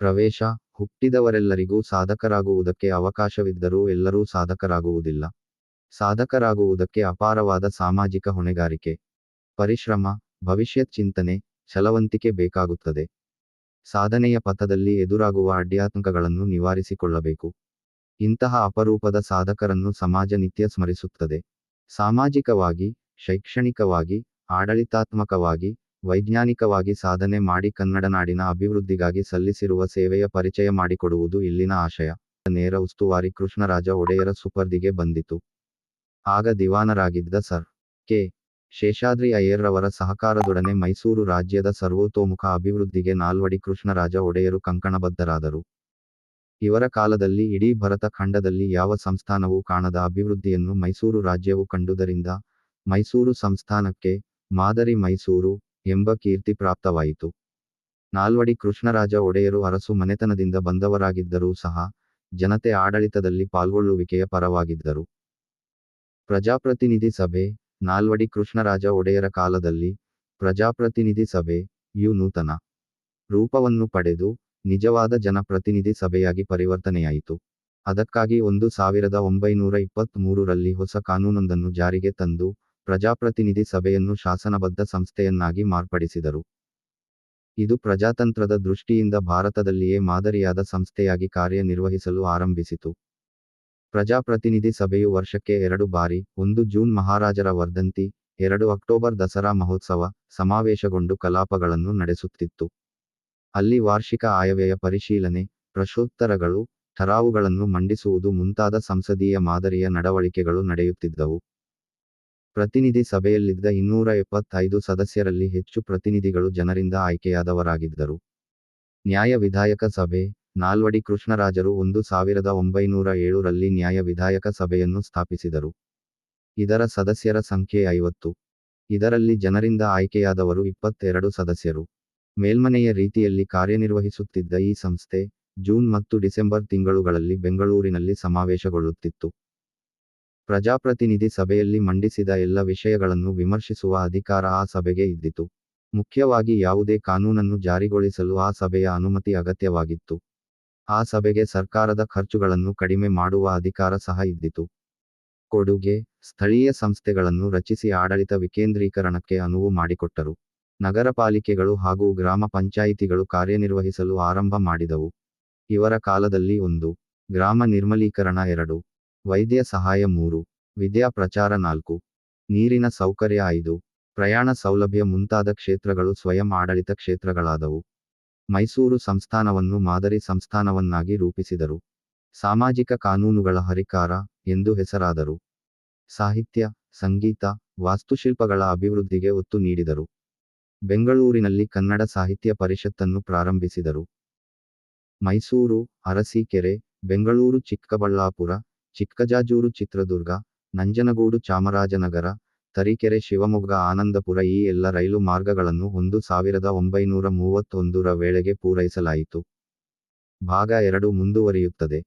ಪ್ರವೇಶ, ಹುಟ್ಟಿದವರೆಲ್ಲರಿಗೂ ಸಾಧಕರಾಗುವುದಕ್ಕೆ ಅವಕಾಶವಿದ್ದರೂ ಎಲ್ಲರೂ ಸಾಧಕರಾಗುವುದಿಲ್ಲ. ಸಾಧಕರಾಗುವುದಕ್ಕೆ ಅಪಾರವಾದ ಸಾಮಾಜಿಕ ಹೊಣೆಗಾರಿಕೆ, ಪರಿಶ್ರಮ, ಭವಿಷ್ಯತ್ ಚಿಂತನೆ ಛಲವಂತಿಕೆ ಬೇಕಾಗುತ್ತದೆ. ಸಾಧನೆಯ ಪಥದಲ್ಲಿ ಎದುರಾಗುವ ಅಡ್ಡಿಯಾತಂಕಗಳನ್ನು ನಿವಾರಿಸಿಕೊಳ್ಳಬೇಕು. ಇಂತಹ ಅಪರೂಪದ ಸಾಧಕರನ್ನು ಸಮಾಜ ನಿತ್ಯ ಸ್ಮರಿಸುತ್ತದೆ. ಸಾಮಾಜಿಕವಾಗಿ, ಶೈಕ್ಷಣಿಕವಾಗಿ, ಆಡಳಿತಾತ್ಮಕವಾಗಿ ವೈಜ್ಞಾನಿಕವಾಗಿ ಸಾಧನೆ ಮಾಡಿ ಕನ್ನಡ ನಾಡಿನ ಅಭಿವೃದ್ಧಿಗಾಗಿ ಸಲ್ಲಿಸಿರುವ ಸೇವೆಯ ಪರಿಚಯ ಮಾಡಿಕೊಡುವುದು ಇಲ್ಲಿನ ಆಶಯ. ನೇರ ಉಸ್ತುವಾರಿ ಕೃಷ್ಣರಾಜ ಒಡೆಯರ ಸುಪರ್ದಿಗೆ ಬಂದಿತು. ಆಗ ದಿವಾನರಾಗಿದ್ದ ಸರ್ ಕೆ. ಶೇಷಾದ್ರಿ ಅಯ್ಯರ್ರವರ ಸಹಕಾರದೊಡನೆ ಮೈಸೂರು ರಾಜ್ಯದ ಸರ್ವೋತೋಮುಖ ಅಭಿವೃದ್ಧಿಗೆ ನಾಲ್ವಡಿ ಕೃಷ್ಣರಾಜ ಒಡೆಯರು ಕಂಕಣಬದ್ಧರಾದರು. ಇವರ ಕಾಲದಲ್ಲಿ ಇಡೀ ಭರತ ಖಂಡದಲ್ಲಿ ಯಾವ ಸಂಸ್ಥಾನವೂ ಕಾಣದ ಅಭಿವೃದ್ಧಿಯನ್ನು ಮೈಸೂರು ರಾಜ್ಯವು ಕಂಡುದರಿಂದ ಮೈಸೂರು ಸಂಸ್ಥಾನಕ್ಕೆ ಮಾದರಿ ಮೈಸೂರು ಎಂಬ ಕೀರ್ತಿ ಪ್ರಾಪ್ತವಾಯಿತು. ನಾಲ್ವಡಿ ಕೃಷ್ಣರಾಜ ಒಡೆಯರು ಅರಸು ಮನೆತನದಿಂದ ಬಂದವರಾಗಿದ್ದರೂ ಸಹ, ಜನತೆ ಆಡಳಿತದಲ್ಲಿ ಪಾಲ್ಗೊಳ್ಳುವಿಕೆಯ ಪರವಾಗಿದ್ದರು. ಪ್ರಜಾಪ್ರತಿನಿಧಿ ಸಭೆ, ನಾಲ್ವಡಿ ಕೃಷ್ಣರಾಜ ಒಡೆಯರ ಕಾಲದಲ್ಲಿ, ಪ್ರಜಾಪ್ರತಿನಿಧಿ ಸಭೆ, ಯು ನೂತನ ರೂಪವನ್ನು ಪಡೆದು, ನಿಜವಾದ ಜನಪ್ರತಿನಿಧಿ ಸಭೆಯಾಗಿ ಪರಿವರ್ತನೆಯಾಯಿತು. ಅದಕ್ಕಾಗಿ ಒಂದು ಸಾವಿರದ ಒಂಬೈನೂರ ಇಪ್ಪತ್ತ್ ಮೂರರಲ್ಲಿ ಹೊಸ ಕಾನೂನೊಂದನ್ನು ಜಾರಿಗೆ ತಂದು ಪ್ರಜಾಪ್ರತಿನಿಧಿ ಸಭೆಯನ್ನು ಶಾಸನಬದ್ಧ ಸಂಸ್ಥೆಯನ್ನಾಗಿ ಮಾರ್ಪಡಿಸಿದರು. ಇದು ಪ್ರಜಾತಂತ್ರದ ದೃಷ್ಟಿಯಿಂದ ಭಾರತದಲ್ಲಿಯೇ ಮಾದರಿಯಾದ ಸಂಸ್ಥೆಯಾಗಿ ಕಾರ್ಯನಿರ್ವಹಿಸಲು ಆರಂಭಿಸಿತು. ಪ್ರಜಾಪ್ರತಿನಿಧಿ ಸಭೆಯು ವರ್ಷಕ್ಕೆ ಎರಡು ಬಾರಿ, ಒಂದು ಜೂನ್ ಮಹಾರಾಜರ ವರ್ಧಂತಿ, ಎರಡು ಅಕ್ಟೋಬರ್ ದಸರಾ ಮಹೋತ್ಸವ ಸಮಾವೇಶಗೊಂಡು ಕಲಾಪಗಳನ್ನು ನಡೆಸುತ್ತಿತ್ತು. ಅಲ್ಲಿ ವಾರ್ಷಿಕ ಆಯವ್ಯಯ ಪರಿಶೀಲನೆ ಪ್ರಶೋತ್ತರಗಳು ಠರಾವುಗಳನ್ನು ಮಂಡಿಸುವುದು ಮುಂತಾದ ಸಂಸದೀಯ ಮಾದರಿಯ ನಡವಳಿಕೆಗಳು ನಡೆಯುತ್ತಿದ್ದವು. ಪ್ರತಿನಿಧಿ ಸಭೆಯಲ್ಲಿದ್ದ ಇನ್ನೂರ ಎಪ್ಪತ್ತೈದು ಸದಸ್ಯರಲ್ಲಿ ಹೆಚ್ಚು ಪ್ರತಿನಿಧಿಗಳು ಜನರಿಂದ ಆಯ್ಕೆಯಾದವರಾಗಿದ್ದರು. ನ್ಯಾಯ ವಿಧಾಯಕ ಸಭೆ, ನಾಲ್ವಡಿ ಕೃಷ್ಣರಾಜರು ಒಂದು ಸಾವಿರದ ಒಂಬೈನೂರ ಏಳರಲ್ಲಿ ನ್ಯಾಯ ವಿಧಾಯಕ ಸಭೆಯನ್ನು ಸ್ಥಾಪಿಸಿದರು. ಇದರ ಸದಸ್ಯರ ಸಂಖ್ಯೆ ಐವತ್ತು. ಇದರಲ್ಲಿ ಜನರಿಂದ ಆಯ್ಕೆಯಾದವರು ಇಪ್ಪತ್ತೆರಡು ಸದಸ್ಯರು. ಮೇಲ್ಮನೆಯ ರೀತಿಯಲ್ಲಿ ಕಾರ್ಯನಿರ್ವಹಿಸುತ್ತಿದ್ದ ಈ ಸಂಸ್ಥೆ, ಜೂನ್ ಮತ್ತು ಡಿಸೆಂಬರ್ ತಿಂಗಳುಗಳಲ್ಲಿ ಬೆಂಗಳೂರಿನಲ್ಲಿ ಸಮಾವೇಶಗೊಳ್ಳುತ್ತಿತ್ತು. ಪ್ರಜಾಪ್ರತಿನಿಧಿ ಸಭೆಯಲ್ಲಿ ಮಂಡಿಸಿದ ಎಲ್ಲ ವಿಷಯಗಳನ್ನು ವಿಮರ್ಶಿಸುವ ಅಧಿಕಾರ ಆ ಸಭೆಗೆ ಇದ್ದಿತು. ಮುಖ್ಯವಾಗಿ ಯಾವುದೇ ಕಾನೂನನ್ನು ಜಾರಿಗೊಳಿಸಲು ಆ ಸಭೆಯ ಅನುಮತಿ ಅಗತ್ಯವಾಗಿತ್ತು. ಆ ಸಭೆಗೆ ಸರ್ಕಾರದ ಖರ್ಚುಗಳನ್ನು ಕಡಿಮೆ ಮಾಡುವ ಅಧಿಕಾರ ಸಹ ಇದ್ದಿತು. ಕೊಡುಗೆ, ಸ್ಥಳೀಯ ಸಂಸ್ಥೆಗಳನ್ನು ರಚಿಸಿ ಆಡಳಿತ ವಿಕೇಂದ್ರೀಕರಣಕ್ಕೆ ಅನುವು ಮಾಡಿಕೊಟ್ಟರು. ನಗರ ಪಾಲಿಕೆಗಳು ಹಾಗೂ ಗ್ರಾಮ ಪಂಚಾಯಿತಿಗಳು ಕಾರ್ಯನಿರ್ವಹಿಸಲು ಆರಂಭ ಮಾಡಿದವು. ಇವರ ಕಾಲದಲ್ಲಿ ಒಂದು, ಗ್ರಾಮ ನಿರ್ಮಲೀಕರಣ ಎರಡು ವೈದ್ಯ ಸಹಾಯ ಮೂರು, ವಿದ್ಯಾ ಪ್ರಚಾರ ನಾಲ್ಕು. ನೀರಿನ ಸೌಕರ್ಯ ಐದು, ಪ್ರಯಾಣ ಸೌಲಭ್ಯ ಮುಂತಾದ ಕ್ಷೇತ್ರಗಳು ಸ್ವಯಂ ಆಡಳಿತ ಕ್ಷೇತ್ರಗಳಾದವು. ಮೈಸೂರು ಸಂಸ್ಥಾನವನ್ನು ಮಾದರಿ ಸಂಸ್ಥಾನವನ್ನಾಗಿ ರೂಪಿಸಿದರು. ಸಾಮಾಜಿಕ ಕಾನೂನುಗಳ ಹರಿಕಾರ ಎಂದು ಹೆಸರಾದರು. ಸಾಹಿತ್ಯ, ಸಂಗೀತ, ವಾಸ್ತುಶಿಲ್ಪಗಳ ಅಭಿವೃದ್ಧಿಗೆ ಒತ್ತು ನೀಡಿದರು. ಬೆಂಗಳೂರಿನಲ್ಲಿ ಕನ್ನಡ ಸಾಹಿತ್ಯ ಪರಿಷತ್ತನ್ನು ಪ್ರಾರಂಭಿಸಿದರು. ಮೈಸೂರು, ಅರಸೀಕೆರೆ, ಬೆಂಗಳೂರು, ಚಿಕ್ಕಬಳ್ಳಾಪುರ ಚಿಕ್ಕಜಾಜೂರು ಚಿತ್ರದುರ್ಗ, ನಂಜನಗೂಡು ಚಾಮರಾಜನಗರ, ತರೀಕೆರೆ ಶಿವಮೊಗ್ಗ, ಆನಂದಪುರ ಈ ಎಲ್ಲ ರೈಲು ಮಾರ್ಗಗಳನ್ನು ಒಂದು ಸಾವಿರದ ಒಂಬೈನೂರ ಮೂವತ್ತೊಂದರ ವೇಳೆಗೆ ಪೂರೈಸಲಾಯಿತು. ಭಾಗ ಎರಡು ಮುಂದುವರಿಯುತ್ತದೆ.